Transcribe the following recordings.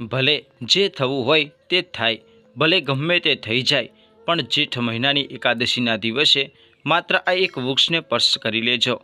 ભલે જે થવું હોય તે થાય, ભલે ગમે તે થઈ જાય, પણ જેઠ મહિનાની એકાદશીના દિવસે માત્ર આ એક વૃક્ષને સ્પર્શ કરી લેજો.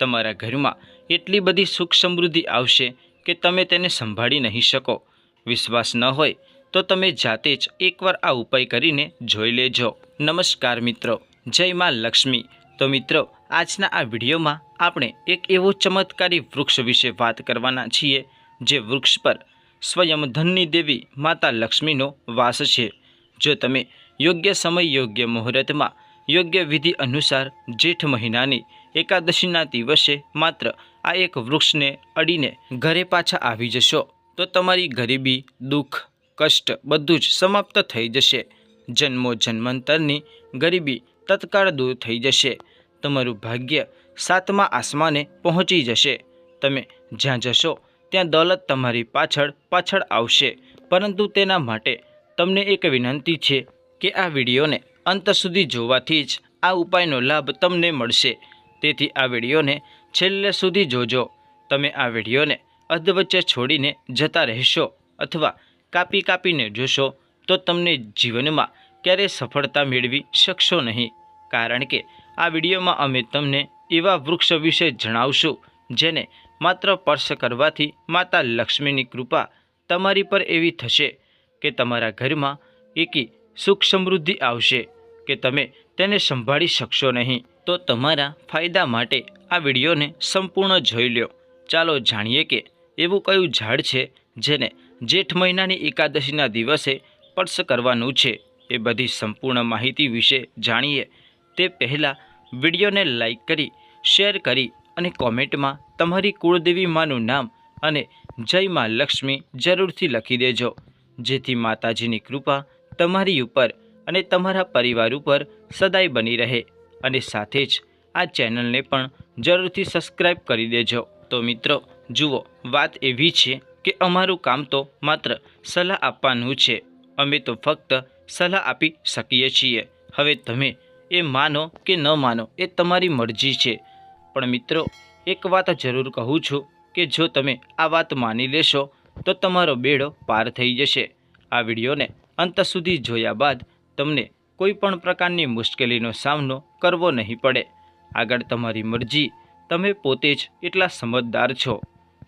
તમારા ઘરમાં એટલી બધી સુખ સમૃદ્ધિ આવશે કે તમે તેને સંભાળી નહીં શકો. વિશ્વાસ ન હોય તો તમે જાતે જ એકવાર આ ઉપાય કરીને જોઈ લેજો. નમસ્કાર મિત્રો, જય માં લક્ષ્મી. તો મિત્રો, આજના આ વિડીયોમાં આપણે એક એવો ચમત્કારી વૃક્ષ વિશે વાત કરવાના છીએ, જે વૃક્ષ પર સ્વયં ધનની દેવી માતા લક્ષ્મીનો વાસ છે. જો તમે યોગ્ય સમય, યોગ્ય મુહૂર્તમાં, યોગ્ય વિધિ અનુસાર જેઠ મહિનાની એકાદશીના દિવસે માત્ર આ એક વૃક્ષને અડીને ઘરે પાછા આવી જશો, તો તમારી ગરીબી, દુઃખ, કષ્ટ બધું જ સમાપ્ત થઈ જશે. જન્મો જન્માંતરની ગરીબી તત્કાળ દૂર થઈ જશે. તમારું ભાગ્ય સાતમા આસમાને પહોંચી જશે. તમે જ્યાં જશો ત્યાં દોલત તમારી પાછળ પાછળ આવશે. પરંતુ તેના માટે તમને એક વિનંતી છે કે આ વિડીયોને અંત સુધી જોવાથી જ આ ઉપાયનો લાભ તમને મળશે. તેથી આ વિડીયોને છેલ્લે સુધી જોજો. તમે આ વિડીયોને અધવચ્ચે છોડીને જતા રહેશો અથવા કાપી કાપીને જોશો તો તમને જીવનમાં ક્યારેય સફળતા મેળવી શકશો નહીં. કારણ કે આ વિડીયોમાં અમે તમને એવા વૃક્ષ વિશે જણાવશું જેને માત્ર સ્પર્શ કરવાથી માતા લક્ષ્મીની કૃપા તમારી પર એવી થશે કે તમારા ઘરમાં એકી સુખ સમૃદ્ધિ આવશે કે તમે તેને સંભાળી શકશો નહીં. તો તમારા ફાયદા માટે આ વિડીયોને સંપૂર્ણ જોઈ લો ચાલો જાણીએ કે એવું કયું ઝાડ છે જેને જેઠ મહિનાની એકાદશીના દિવસે સ્પર્શ કરવાનું છે. એ બધી સંપૂર્ણ માહિતી વિશે જાણીએ તે પહેલાં વિડીયોને લાઈક કરી, શેર કરી અને કોમેન્ટમાં તમારી કુળદેવી માનું નામ અને જય મા લક્ષ્મી જરૂરથી લખી દેજો. જેથી માતાજીની કૃપા તમારી ઉપર અને તમારા પરિવાર ઉપર સદાય બની રહે. અને સાથે જ આ ચેનલને પણ જરૂરથી સબસ્ક્રાઈબ કરી દેજો. તો મિત્રો, જુઓ, વાત એવી છે કે અમારું કામ તો માત્ર સલાહ આપવાનું છે. અમે તો ફક્ત સલાહ આપી શકીએ છીએ. હવે તમે એ માનો કે ન માનો એ તમારી મરજી છે. પણ મિત્રો, એક વાત જરૂર કહું છું કે જો તમે આ વાત માની લેશો, તો તમારો બેડો પાર થઈ જશે. આ વિડીયોને અંત સુધી જોયા બાદ તમને કોઈ પણ પ્રકારની મુશ્કેલીનો સામનો કરવો નહીં પડે. આગળ તમારી મરજી, તમે પોતે જ એટલા સમજદાર છો.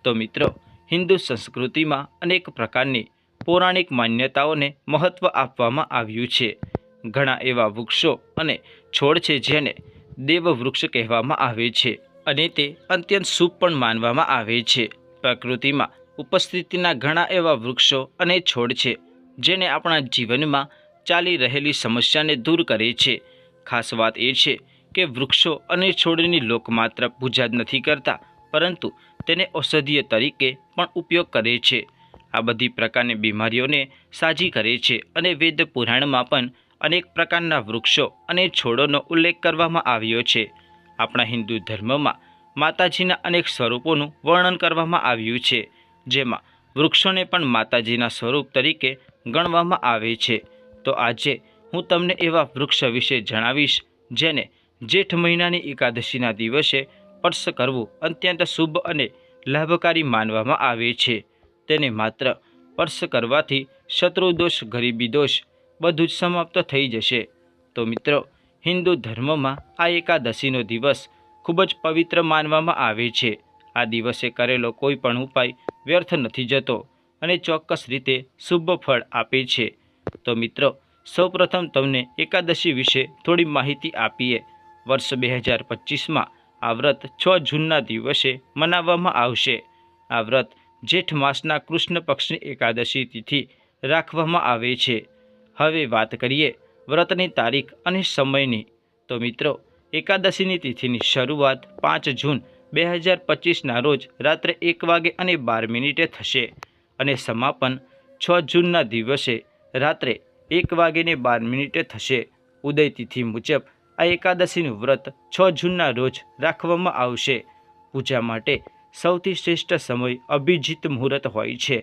તો મિત્રો, હિન્દુ સંસ્કૃતિમાં અનેક પ્રકારની પૌરાણિક માન્યતાઓને મહત્ત્વ આપવામાં આવ્યું છે. ઘણા એવા વૃક્ષો અને છોડ છે જેને દેવવૃક્ષ કહેવામાં આવે છે અને તે અત્યંત શુભ પણ માનવામાં આવે છે. પ્રકૃતિમાં ઉપસ્થિતિના ઘણા એવા વૃક્ષો અને છોડ છે, જેને આપણા જીવનમાં ચાલી રહેલી સમસ્યાને દૂર કરે છે. ખાસ વાત એ છે કે વૃક્ષો અને છોડની લોક માત્ર પૂજા જ નથી કરતા, પરંતુ તેને ઔષધીય તરીકે પણ ઉપયોગ કરે છે. આ બધી પ્રકારની બીમારીઓને સાજી કરે છે અને વેદ પુરાણમાં પણ અનેક પ્રકારના વૃક્ષો અને છોડોનો ઉલ્લેખ કરવામાં આવ્યો છે. આપણા હિન્દુ ધર્મમાં માતાજીના અનેક સ્વરૂપોનું વર્ણન કરવામાં આવ્યું છે, જેમાં વૃક્ષોને પણ માતાજીના સ્વરૂપ તરીકે ગણવામાં આવે છે. તો આજે હું તમને એવા વૃક્ષ વિશે જણાવીશ, જેને જેઠ મહિનાની એકાદશીના દિવસે સ્પર્શ કરવું અત્યંત શુભ અને લાભકારી માનવામાં આવે છે. તેને માત્ર સ્પર્શ કરવાથી શત્રુ દોષ ગરીબી દોષ બધું જ સમાપ્ત થઈ જશે. તો મિત્રો, હિન્દુ ધર્મમાં આ એકાદશીનો દિવસ ખૂબ જ પવિત્ર માનવામાં આવે છે. આ દિવસે કરેલો કોઈ પણ ઉપાય વ્યર્થ નથી જતો અને ચોક્કસ રીતે શુભ ફળ આપે છે. તો મિત્રો, સૌપ્રથમ તમને એકાદશી વિશે થોડી માહિતી આપીએ. વર્ષ બે હજાર પચીસમાં આ વ્રત છ જૂનના દિવસે મનાવવામાં આવશે. આ વ્રત જેઠ માસના કૃષ્ણ પક્ષની એકાદશી તિથિ રાખવામાં આવે છે. હવે વાત કરીએ વ્રતની તારીખ અને સમયની. તો મિત્રો, એકાદશીની તિથિની શરૂઆત પાંચ જૂન બે હજાર પચીસના રોજ રાત્રે એક વાગે અને બાર મિનિટે થશે અને સમાપન છ જૂનના દિવસે રાત્રે એક વાગેને બાર મિનિટે થશે. ઉદય તિથિ મુજબ આ એકાદશીનું વ્રત છ જૂનના રોજ રાખવામાં આવશે. પૂજા માટે સૌથી શ્રેષ્ઠ સમય અભિજીત મુહૂર્ત હોય છે.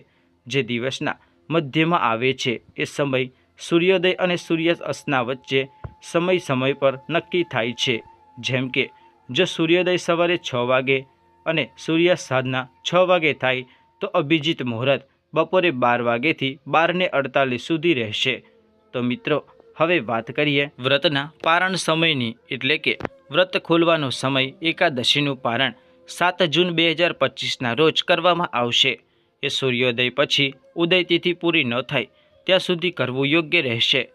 જે દિવસના મધ્યમાં આવે છે એ સમય સૂર્યોદય અને સૂર્યાસ્તના વચ્ચે સમય સમય પર નક્કી થાય છે. જેમ કે, જો સૂર્યોદય સવારે છ વાગે અને સૂર્યાસ્ત છ વાગે થાય, તો અભિજીત મુહૂર્ત બપોરે બાર વાગ્યેથી બારને અડતાલીસ સુધી રહેશે. તો મિત્રો, હવે વાત કરીએ વ્રતના પારણ સમયની, એટલે કે વ્રત ખોલવાનો સમય એકાદશીનું પારણ સાત જૂન બે હજાર પચીસના રોજ કરવામાં આવશે. એ સૂર્યોદય પછી ઉદયતિથિ પૂરી ન થાય ત્યાં સુધી કરવું યોગ્ય રહેશે.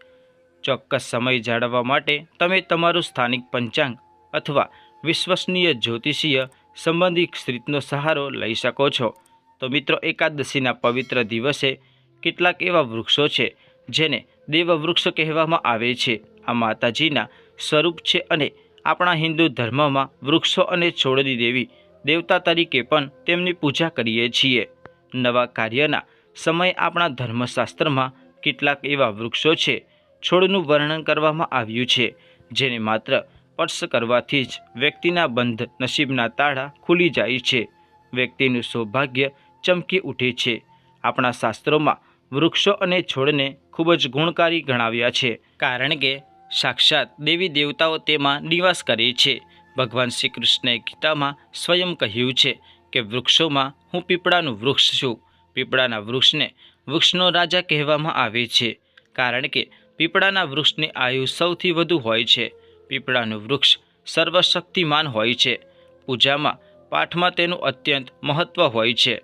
ચોક્કસ સમય જાળવવા માટે તમે તમારું સ્થાનિક પંચાંગ અથવા વિશ્વસનીય જ્યોતિષીય સંબંધિત સ્ત્રીનો સહારો લઈ શકો છો. તો મિત્રો, એકાદશીના પવિત્ર દિવસે કેટલાક એવા વૃક્ષો છે જેને દેવવૃક્ષ કહેવામાં આવે છે. આ માતાજીના સ્વરૂપ છે અને આપણા હિન્દુ ધર્મમાં વૃક્ષો અને છોડની દેવી દેવતા તરીકે પણ તેમની પૂજા કરીએ છીએ. નવા કાર્યના સમય આપણા ધર્મશાસ્ત્રમાં કેટલાક એવા વૃક્ષો છે, છોડનું વર્ણન કરવામાં આવ્યું છે, જેને માત્ર સ્પર્શ કરવાથી જ વ્યક્તિના બંધ નસીબના તાળા ખુલી જાય છે. વ્યક્તિનું સૌભાગ્ય ચમકી ઉઠે છે. આપણા શાસ્ત્રોમાં વૃક્ષો અને છોડને ખૂબ જ ગુણકારી ગણાવ્યા છે, કારણ કે સાક્ષાત દેવી દેવતાઓ તેમાં નિવાસ કરે છે. ભગવાન શ્રી કૃષ્ણએ ગીતામાં સ્વયં કહ્યું છે કે વૃક્ષોમાં હું પીપળાનું વૃક્ષ છું. પીપળાના વૃક્ષને વૃક્ષનો રાજા કહેવામાં આવે છે, કારણ કે પીપળાના વૃક્ષની આયુ સૌથી વધુ હોય છે. પીપળાનું વૃક્ષ સર્વશક્તિમાન હોય છે. પૂજામાં, પાઠમાં તેનું અત્યંત મહત્ત્વ હોય છે.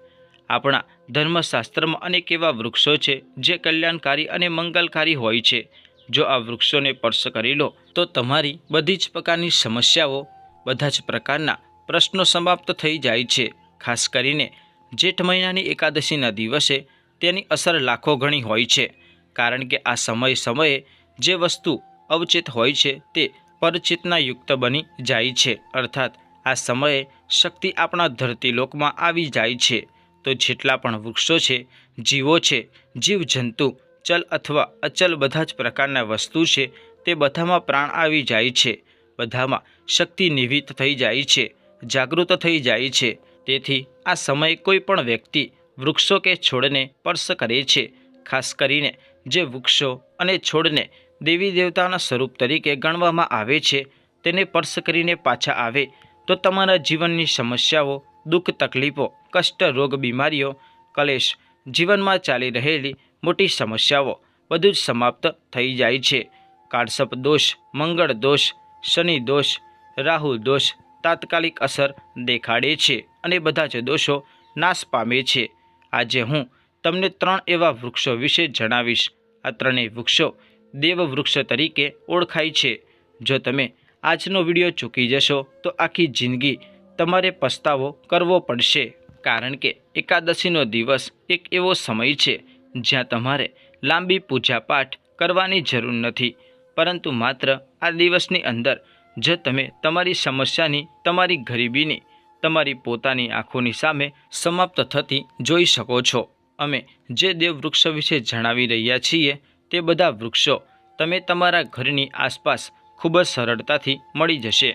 આપણા ધર્મશાસ્ત્રમાં અનેક એવા વૃક્ષો છે, જે કલ્યાણકારી અને મંગલકારી હોય છે. જો આ વૃક્ષોને સ્પર્શ કરી લો, તો તમારી બધી જ પ્રકારની સમસ્યાઓ, બધા જ પ્રકારના પ્રશ્નો સમાપ્ત થઈ જાય છે. ખાસ કરીને, જેઠ મહિનાની એકાદશીના દિવસે તેની અસર લાખો ગણી હોય છે, કારણ કે આ સમય સમયે જે વસ્તુ અવચેત હોય છે તે પરચેતનાયુક્ત બની જાય છે, અર્થાત આ સમયે શક્તિ આપણા ધરતીલોકમાં આવી જાય છે. તો જેટલા પણ વૃક્ષો છે, જીવો છે, જીવજંતુ, ચલ અથવા અચલ બધા જ પ્રકારના વસ્તુ છે, તે બધામાં પ્રાણ આવી જાય છે, બધામાં શક્તિ નિહિત થઈ જાય છે, જાગૃત થઈ જાય છે. તેથી આ સમયે કોઈ પણ વ્યક્તિ વૃક્ષો કે છોડને સ્પર્શ કરે છે. ખાસ કરીને જે વૃક્ષો અને છોડને દેવી દેવતાના સ્વરૂપ તરીકે ગણવામાં આવે છે, તેને સ્પર્શ કરીને પાછા આવે તો તમારા જીવનની સમસ્યાઓ, દુઃખ, તકલીફો, કષ્ટ, રોગ, બીમારીઓ, કલેશ, જીવનમાં ચાલી રહેલી મોટી સમસ્યાઓ બધું જ સમાપ્ત થઈ જાય છે. કાળસપ દોષ, મંગળ દોષ, શનિ દોષ, રાહુ દોષ તાત્કાલિક અસર દેખાડે છે અને બધા જ દોષો નાશ પામે છે. આજે હું તમને ત્રણ એવા વૃક્ષો વિશે જણાવીશ. આ ત્રણેય વૃક્ષો દેવવૃક્ષ તરીકે ઓળખાય છે. જો તમે આજનો વીડિયો ચૂકી જશો, તો આખી જિંદગી તમારે પસ્તાવો કરવો પડશે. કારણ કે એકાદશીનો દિવસ એક એવો સમય છે, જ્યાં તમારે લાંબી પૂજાપાઠ કરવાની જરૂર નથી. પરંતુ માત્ર આ દિવસની અંદર, જો તમે તમારી સમસ્યાની તમારી ગરીબીની તમારી પોતાની આંખોની સામે સમાપ્ત થતી જોઈ શકો છો. અમે જે દેવ વૃક્ષ વિશે જણાવી રહ્યા છીએ તે બધા વૃક્ષો તમે તમારા ઘરની આસપાસ ખૂબ જ સરળતાથી મળી જશે.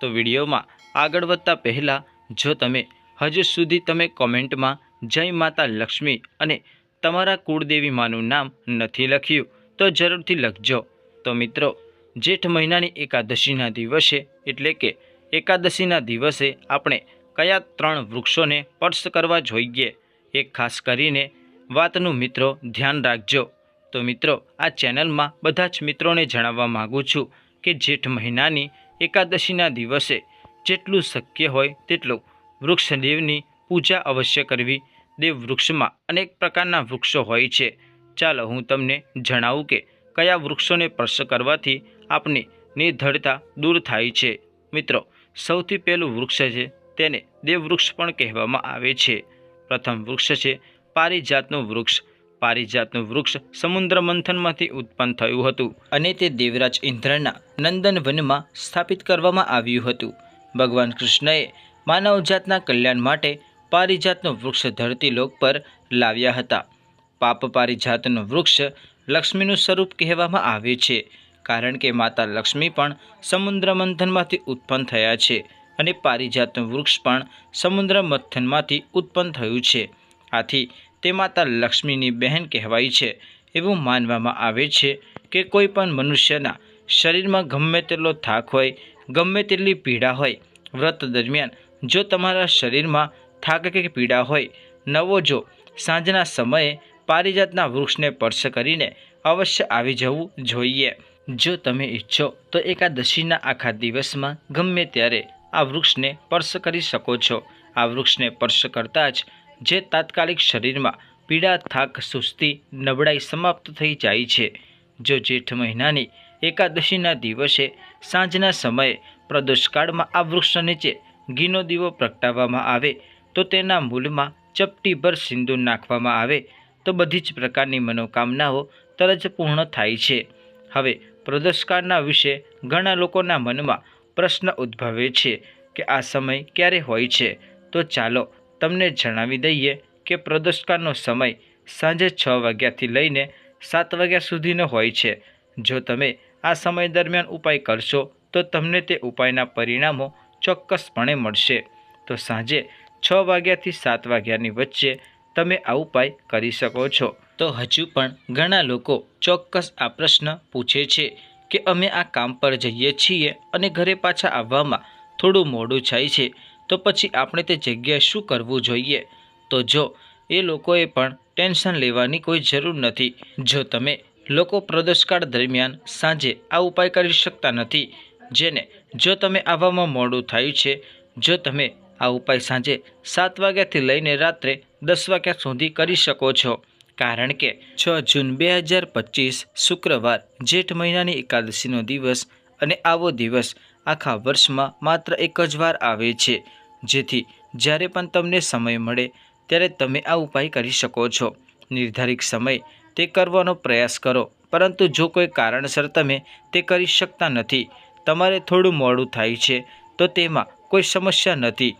તો વિડીયોમાં આગળ વધતા પહેલાં જો તમે હજુ સુધી તમે કોમેન્ટમાં જય માતા લક્ષ્મી અને તમારા કુળદેવીમાનું નામ નથી લખ્યું, તો જરૂરથી લખજો. તો મિત્રો, જેઠ મહિનાની એકાદશીના દિવસે એટલે કે એકાદશીના દિવસે આપણે કયા ત્રણ વૃક્ષોને સ્પર્શ કરવા જોઈએ એ ખાસ કરીને વાતનું મિત્રો ધ્યાન રાખજો. તો મિત્રો, આ ચેનલમાં બધા જ મિત્રોને જણાવવા માગું છું કે જેઠ મહિનાની એકાદશીના દિવસે જેટલું શક્ય હોય તેટલું વૃક્ષદેવની પૂજા અવશ્ય કરવી. દેવ વૃક્ષમાં અનેક પ્રકારના વૃક્ષો હોય છે. ચાલો હું તમને જણાવું કે કયા વૃક્ષોને સ્પર્શ કરવાથી આપની નિર્ધળતા દૂર થાય છે. મિત્રો સૌથી પહેલું વૃક્ષ છે તેને દેવવૃક્ષ પણ કહેવામાં આવે છે. પ્રથમ વૃક્ષ છે પારિજાતનું વૃક્ષ. પારિજાતનું વૃક્ષ સમુદ્ર મંથનમાંથી ઉત્પન્ન થયું હતું અને તે દેવરાજ ઇન્દ્રના નંદનવનમાં સ્થાપિત કરવામાં આવ્યું હતું. ભગવાન કૃષ્ણએ માનવજાતના કલ્યાણ માટે પારિજાતનું વૃક્ષ ધરતી લોક પર લાવ્યા હતા. પાપ પારિજાતનું વૃક્ષ લક્ષ્મીનું સ્વરૂપ કહેવામાં આવે છે. કારણ કે માતા લક્ષ્મી પણ સમુદ્ર મંથનમાંથી ઉત્પન્ન થયા છે અને પારિજાતનું વૃક્ષ પણ સમુદ્ર મંથનમાંથી ઉત્પન્ન થયું છે. આથી તે માતા લક્ષ્મીની બહેન કહેવાય છે. એવું માનવામાં આવે છે કે કોઈ પણ મનુષ્યના શરીરમાં ગમે તેટલો થાક હોય, ગમે તેટલી પીડા હોય, વ્રત દરમિયાન જો તમારા શરીરમાં થાક કે પીડા હોય, નવો જો સાંજના સમયે પારિજાતના વૃક્ષને સ્પર્શ કરીને અવશ્ય આવી જવું જોઈએ. જો તમે ઈચ્છો તો એકાદશીના આખા દિવસમાં ગમે ત્યારે આ વૃક્ષને સ્પર્શ કરી શકો છો. આ વૃક્ષને સ્પર્શ કરતાં જ જે તાત્કાલિક શરીરમાં પીડા, થાક, સુસ્તી, નબળાઈ સમાપ્ત થઈ જાય છે. જો જેઠ મહિનાની એકાદશીના દિવસે સાંજના સમયે પ્રદોષકાળમાં આ વૃક્ષ નીચે ઘીનો દીવો પ્રગટાવવામાં આવે તો તેના મૂળમાં ચપટીભર સિંદૂર નાખવામાં આવે તો બધી જ પ્રકારની મનોકામનાઓ તરત પૂર્ણ થાય છે. હવે પ્રદોષકાળના વિશે ઘણા લોકોના મનમાં પ્રશ્ન ઉદ્ભવે છે કે આ સમય ક્યારે હોય છે. તો ચાલો તમને જણાવી દઈએ કે પ્રદોષકાળનો સમય સાંજે છ વાગ્યાથી લઈને સાત વાગ્યા સુધીનો હોય છે. જો તમે આ સમય દરમિયાન ઉપાય કરશો, તો તમને તે ઉપાયના પરિણામો ચોક્કસપણે મળશે. તો સાંજે છ વાગ્યાથી સાત વાગ્યાની વચ્ચે તમે આ ઉપાય કરી શકો છો. તો હજુ પણ ઘણા લોકો ચોક્કસ આ પ્રશ્ન પૂછે છે કે અમે આ કામ પર જઈએ છીએ અને ઘરે પાછા આવવામાં થોડું મોડું થાય છે, તો પછી આપણે તે જગ્યાએ શું કરવું જોઈએ? તો જો એ લોકોએ પણ ટેન્શન લેવાની કોઈ જરૂર નથી, જો તમે લોકો પ્રદોષકાળ દરમિયાન સાંજે આ ઉપાય કરી શકતા નથી, જેને જો તમે આવવામાં મોડું થયું છે, જો તમે આ ઉપાય સાંજે સાત વાગ્યાથી લઈને રાત્રે દસ વાગ્યા સુધી કરી શકો છો. કારણ કે છ જૂન બે હજાર પચીસ શુક્રવાર જેઠ મહિનાની એકાદશીનો દિવસ અને આવો દિવસ આખા વર્ષમાં માત્ર એક જ વાર આવે છે. જેથી જ્યારે પણ તમને સમય મળે ત્યારે તમે આ ઉપાય કરી શકો છો. નિર્ધારિત સમય તે કરવાનો પ્રયાસ કરો, પરંતુ જો કોઈ કારણસર તમે તે કરી શકતા નથી, તમારે થોડું મોડું થાય છે, તો તેમાં કોઈ સમસ્યા નથી.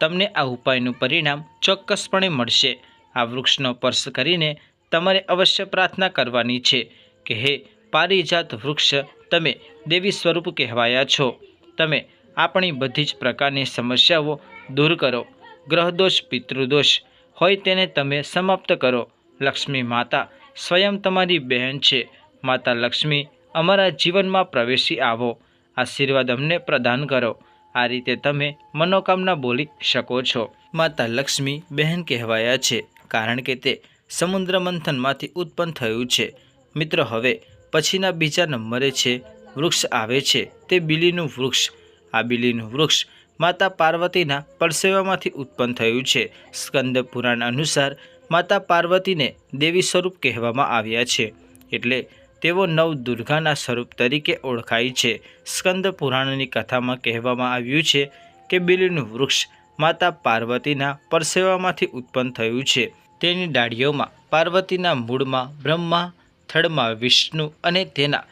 તમને આ ઉપાયનું પરિણામ ચોક્કસપણે મળશે. આ વૃક્ષનો સ્પર્શ કરીને તમારે અવશ્ય પ્રાર્થના કરવાની છે કે હે પારિજાત વૃક્ષ, તમે દેવી સ્વરૂપ કહેવાયા છો. તમે આપણી બધી જ પ્રકારની સમસ્યાઓ દૂર કરો. ગ્રહદોષ, પિતૃદોષ, હોય તેને તમે સમાપ્ત કરો. લક્ષ્મી માતા, સ્વયં તમારી બહેન છે. માતા લક્ષ્મી, અમારા જીવનમાં પ્રવેશી આવો. આશીર્વાદ અમને પ્રદાન કરો. આ રીતે તમે મનોકામના બોલી શકો છો. માતા લક્ષ્મી બહેન કહેવાયા છે. કારણ કે તે સમુદ્ર મંથનમાંથી ઉત્પન્ન થયું છે. મિત્ર, હવે પછીના બીજા નંબરે છે વૃક્ષ આવે છે તે બિલીનું વૃક્ષ. આ બિલીનું વૃક્ષ માતા પાર્વતીના પરસેવામાંથી ઉત્પન્ન થયું છે. સ્કંદ પુરાણ અનુસાર માતા પાર્વતીને દેવી સ્વરૂપ કહેવામાં આવ્યા છે. એટલે તેઓ નવ દુર્ગાના સ્વરૂપ તરીકે ઓળખાય છે. સ્કંદ પુરાણની કથામાં કહેવામાં આવ્યું છે કે બિલીનું વૃક્ષ માતા પાર્વતીના પરસેવામાંથી ઉત્પન્ન થયું છે. તેની ડાળીઓમાં, પાર્વતીના મૂળમાં, બ્રહ્મા, થડમાં, વિષ્ણુ અને તેના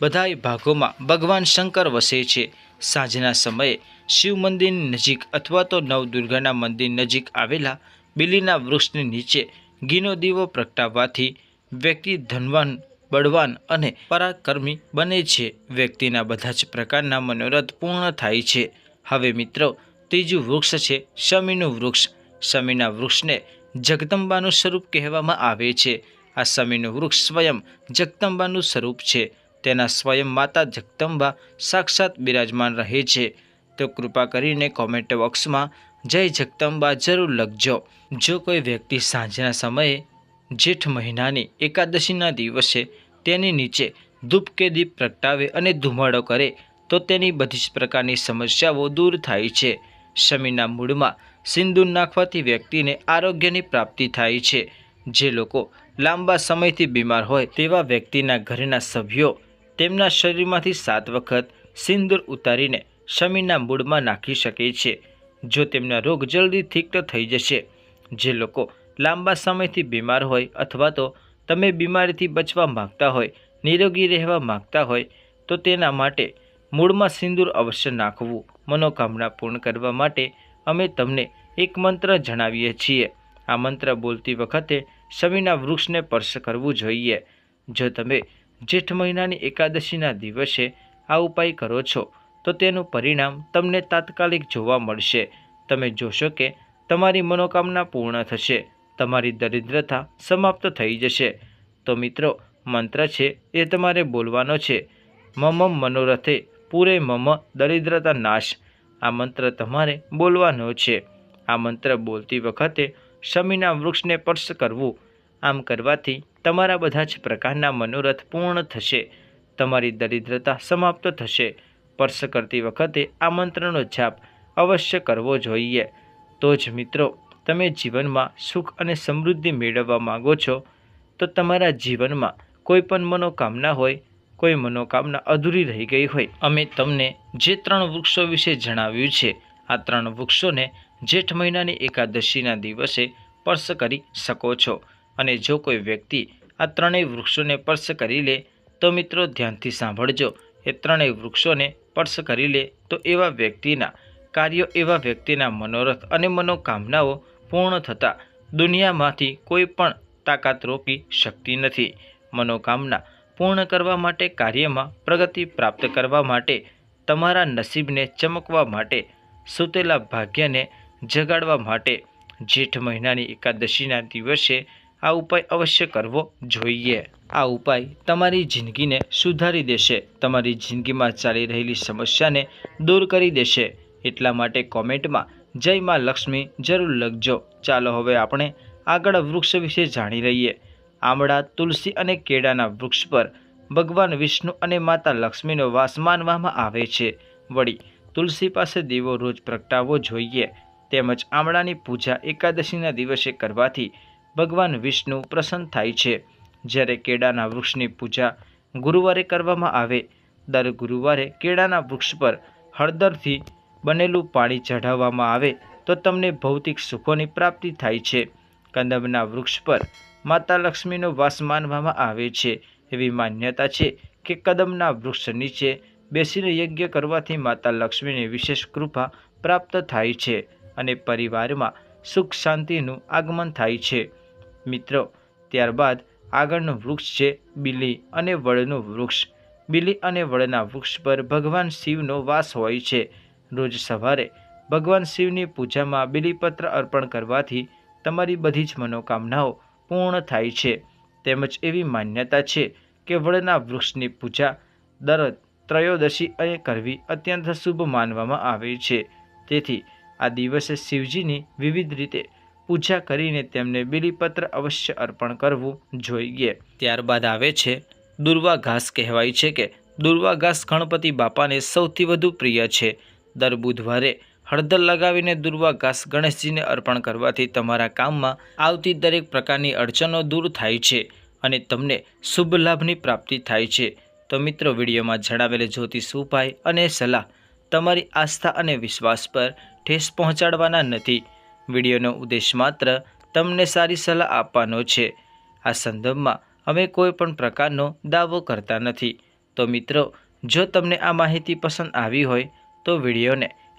બધાય ભાગોમાં ભગવાન શંકર વસે છે. સાંજના સમયે શિવ મંદિરની નજીક અથવા તો નવદુર્ગાના મંદિર નજીક આવેલા બિલીના વૃક્ષની નીચે ઘીનો દીવો પ્રગટાવવાથી વ્યક્તિ ધનવાન, બળવાન અને પરાક્રમી બને છે. વ્યક્તિના બધા જ પ્રકારના મનોરથ પૂર્ણ થાય છે. હવે મિત્રો ત્રીજું વૃક્ષ છે, શમીનું વૃક્ષ. શમીના વૃક્ષને જગદંબાનું સ્વરૂપ કહેવામાં આવે છે. આ શમીનું વૃક્ષ સ્વયં જગદંબાનું સ્વરૂપ છે. તેના સ્વયં માતા જગદંબા સાક્ષાત બિરાજમાન રહે છે. તો કૃપા કરીને કોમેન્ટ બોક્સમાં જય જગદંબા જરૂર લખજો. જો કોઈ વ્યક્તિ સાંજના સમયે જેઠ મહિનાની એકાદશીના દિવસે તેની નીચે ધૂપ કે દીપ પ્રગટાવે અને ધુમાડો કરે, તો તેની બધી જ પ્રકારની સમસ્યાઓ દૂર થાય છે. શમીના મૂળમાં સિંદૂર નાખવાથી વ્યક્તિને આરોગ્યની પ્રાપ્તિ થાય છે. જે લોકો લાંબા સમયથી બીમાર હોય તેવા વ્યક્તિના ઘરના સભ્યો તેમના શરીરમાંથી સાત વખત સિંદૂર ઉતારીને શમીના મૂળમાં નાખી શકે છે. જો તેમના રોગ જલ્દી ઠીક થઈ જશે, જે લોકો લાંબા સમયથી બીમાર હોય અથવા તો તમે બીમારીથી બચવા માંગતા હોય, નિરોગી રહેવા માંગતા હોય, તો તેના માટે મૂળમાં સિંદૂર અવશ્ય નાખવું. મનોકામના પૂર્ણ કરવા માટે અમે તમને એક મંત્ર જણાવીએ છીએ. આ મંત્ર બોલતી વખતે શમીના વૃક્ષને સ્પર્શ કરવું જોઈએ. જો તમે જેઠ મહિનાની એકાદશીના દિવસે આ ઉપાય કરો છો, તો તેનું પરિણામ તમને તાત્કાલિક જોવા મળશે. તમે જોશો કે તમારી મનોકામના પૂર્ણ થશે. તમારી દરિદ્રતા સમાપ્ત થઈ જશે. તો મિત્રો, મંત્ર છે એ તમારે બોલવાનો છે. મમ મનોરથે પૂરે મમ દરિદ્રતા નાશ. આ મંત્ર તમારે બોલવાનો છે. આ મંત્ર બોલતી વખતે શમીના વૃક્ષને સ્પર્શ કરવું. આમ કરવાથી તમારા બધા જ પ્રકારના મનોરથ પૂર્ણ થશે. તમારી દરિદ્રતા સમાપ્ત થશે. સ્પર્શ કરતી વખતે આ મંત્રનો જાપ અવશ્ય કરવો જોઈએ. તો જ મિત્રો, તમે જીવનમાં સુખ અને સમૃદ્ધિ મેળવવા માંગો છો, તો તમારા જીવનમાં કોઈ પણ મનોકામના હોય કોઈ મનોકામના અધૂરી રહી ગઈ હોય. અમે તમને જે ત્રણ વૃક્ષો વિશે જણાવ્યું છે, આ ત્રણ વૃક્ષોને જેઠ મહિનાની એકાદશીના દિવસે સ્પર્શ કરી શકો છો. અને જો કોઈ વ્યક્તિ આ ત્રણેય વૃક્ષોને સ્પર્શ કરી લે, તો મિત્રો ધ્યાનથી સાંભળજો. એ ત્રણેય વૃક્ષોને સ્પર્શ કરી લે, તો એવા વ્યક્તિના કાર્યો, એવા વ્યક્તિના મનોરથ અને મનોકામનાઓ પૂર્ણ થતાં દુનિયામાંથી કોઈ પણ તાકાત રોકી શકતી નથી. મનોકામના પૂર્ણ કરવા માટે કાર્યમાં પ્રગતિ પ્રાપ્ત કરવા માટે, તમારા નસીબને ચમકવા માટે, સૂતેલા ભાગ્યને જગાડવા માટે, જેઠ મહિનાની એકાદશીના દિવસે આ ઉપાય અવશ્ય કરવો જોઈએ. આ ઉપાય તમારી જિંદગીને સુધારી દેશે. તમારી જિંદગીમાં ચાલી રહેલી સમસ્યાને દૂર કરી દેશે. એટલા માટે કોમેન્ટમાં જય માં લક્ષ્મી જરૂર લખજો. ચાલો હવે આપણે આગળ વૃક્ષ વિશે જાણી લઈએ. આમળા, તુલસી અને કેળાના વૃક્ષ પર ભગવાન વિષ્ણુ અને માતા લક્ષ્મીનો વાસ માનવામાં આવે છે. વળી, તુલસી પાસે દીવો રોજ પ્રગટાવવો જોઈએ. તેમજ આમળાની પૂજા એકાદશીના દિવસે કરવાથી ભગવાન વિષ્ણુ પ્રસન્ન થાય છે. જ્યારે કેળાના વૃક્ષની પૂજા ગુરુવારે કરવામાં આવે, દર ગુરુવારે કેળાના વૃક્ષ પર હળદરથી બનેલું પાણી ચઢાવવામાં આવે તો તમને ભૌતિક સુખોની પ્રાપ્તિ થાય છે. કંદમના વૃક્ષ પર માતા લક્ષ્મીનો વાસ માનવામાં આવે છે. એવી માન્યતા છે કે કદમના વૃક્ષ નીચે બેસીને યજ્ઞ કરવાથી માતા લક્ષ્મીની વિશેષ કૃપા પ્રાપ્ત થાય છે અને પરિવારમાં સુખ શાંતિનું આગમન થાય છે. મિત્રો, ત્યારબાદ આગળનું વૃક્ષ છે બિલી અને વડનું વૃક્ષ. બિલી અને વડના વૃક્ષ પર ભગવાન શિવનો વાસ હોય છે. રોજ સવારે ભગવાન શિવની પૂજામાં બિલીપત્ર અર્પણ કરવાથી તમારી બધી જ મનોકામનાઓ પૂર્ણ થાય છે. તેમજ એવી માન્યતા છે કે વડના વૃક્ષની પૂજા દર ત્રયોદશી અને કરવી અત્યંત શુભ માનવામાં આવે છે. તેથી આ દિવસે શિવજીની વિવિધ રીતે પૂજા કરીને તેમને બિલીપત્ર અવશ્ય અર્પણ કરવું જોઈએ. ત્યારબાદ આવે છે દુર્વા ઘાસ કહેવાય છે કે દુર્વા ઘાસ ગણપતિ બાપાને સૌથી વધુ પ્રિય છે. દર બુધવારે હળદર લગાવીને દુર્વા ઘાસ ગણેશજીને અર્પણ કરવાથી તમારા કામમાં આવતી દરેક પ્રકારની અડચણો દૂર થાય છે અને તમને શુભ લાભની પ્રાપ્તિ થાય છે. તો મિત્રો, વિડીયોમાં જણાવેલ જ્યોતિષ ઉપાય અને સલાહ તમારી આસ્થા અને વિશ્વાસ પર ઠેસ પહોંચાડવાના નથી. વિડીયોનો ઉદ્દેશ માત્ર તમને સારી સલાહ આપવાનો છે. આ સંદર્ભમાં અમે કોઈ પણ પ્રકારનો દાવો કરતા નથી. તો મિત્રો, જો તમને આ માહિતી પસંદ આવી હોય તો વિડીયોને